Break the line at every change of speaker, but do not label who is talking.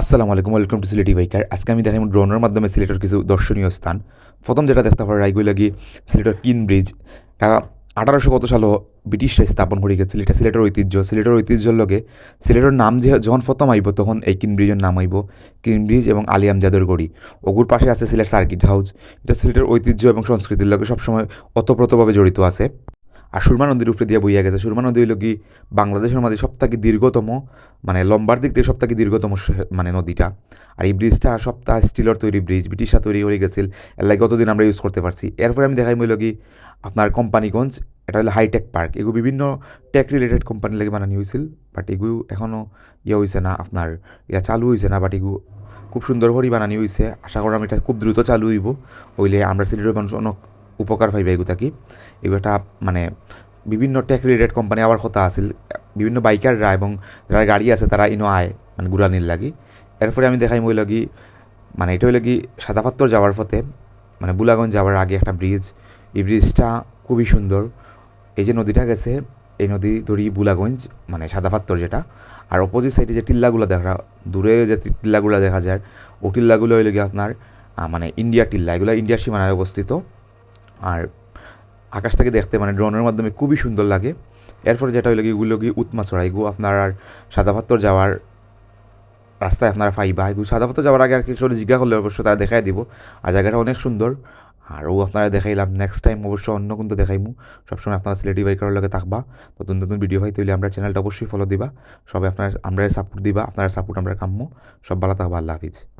আসসালামু আলাইকুম, welcome to Sylheti biker. আজকে আমি দেখাই ড্রোনের মাধ্যমে সিলেটের কিছু দর্শনীয় স্থান। প্রথম যেটা দেখতে পারে রাইগুই লাগি সিলেটের কিন ব্রিজ আঠারোশো কত সালও ব্রিটিশরা স্থাপন করে গেছিল এটা সিলেটের ঐতিহ্য। সিলেটের ঐতিহ্যর লগে সিলেটের নাম যে যখন প্রথম আইব, তখন এই কিন ব্রিজের নাম আইব কিন ব্রিজ এবং আলিয়াম জাদুর গড়ি। ওগুর পাশে আছে সিলেট সার্কিট হাউস। এটা সিলেটের ঐতিহ্য এবং সংস্কৃতির লগে সবসময় ওতপ্রোতভাবে জড়িত আছে। আর সুরমা নদীর উপরে দিয়ে বইয়া গেছে। সুরমা নদী হইল কি বাংলাদেশের মধ্যে সবথেকে দীর্ঘতম মানে লম্বার দিক থেকে সবথেকে দীর্ঘতম মানে নদীটা। আর এই ব্রিজটা সপ্তাহ স্টিলের তৈরি ব্রিজ ব্রিটিশরা তৈরি হয়ে গেছিল। এর লাগে কতদিন আমরা ইউজ করতে পারছি? এরপরে আমি দেখাই হইল কি আপনার কোম্পানিগঞ্জ, এটা হলো হাইটেক পার্ক এগুলো বিভিন্ন টেক রিলেটেড কোম্পানি লাগে বানানি হয়েছিল বাট এগুলো এখনও ইয়ে হয়েছে না আপনার, ইয়া চালু হয়েছে না বাট এগুলো খুব সুন্দর করে বানানি হয়েছে আশা করি আমি এটা খুব দ্রুত চালু হইব, হইলে আমরা সিলেটের মানুষ অনেক উপকার পাইবে থাকি এগুলো একটা মানে বিভিন্ন টেক রিলেটেড কোম্পানি আবার কথা আছিল, বিভিন্ন বাইকাররা এবং যারা গাড়ি আছে তারা ইনো আয় মানে গুড়ানির লাগি। এরপরে আমি দেখাই মই লাগি মানে এটা হইল কি, সাদাপাত্তর যাওয়ার পথে মানে বুলাগঞ্জ যাওয়ার আগে একটা ব্রিজ এই ব্রিজটা খুবই সুন্দর। এই যে নদীটা গেছে, এই নদী ধরি বুলাগঞ্জ মানে সাদাপাত্তর যেটা। আর অপোজিট সাইডে যে টিল্লাগুলো দেখা, দূরে যে টিল্লাগুলো দেখা যায়, ও টিল্লাগুলো হইল গিয়ে আপনার মানে ইন্ডিয়া টিল্লা, এগুলো ইন্ডিয়ার সীমানায় অবস্থিত। আর আকাশ থেকে দেখতে মানে ড্রোনের মাধ্যমে খুবই সুন্দর লাগে। এরপরে যেটা হইল কি, এগুলো কি উৎমা চড়াই এগুলো আপনার আর সাদাপাত্তর যাওয়ার রাস্তায় আপনারা ফাইবা এগুলো সাদাপাত্তর যাওয়ার আগে আর কিছু জিজ্ঞা করলে অবশ্য তারা দেখাই দিব। আর জায়গাটা অনেক সুন্দর। আর ও আপনারা দেখাইলাম নেক্সট টাইম অবশ্য অন্য কিন্তু দেখাইমু। সবসময় আপনারা সিলেটি বাইকারের লগে থাকবা। নতুন নতুন ভিডিও হয় তাহলে আমরা চ্যানেলটা অবশ্যই ফলো দিবা। সবাই আপনার আমরা সাপোর্ট দিবা। আপনারা সাপোর্ট আমরা কাম্য। সব ভালো থাকবা, আল্লাহ হাফিজ।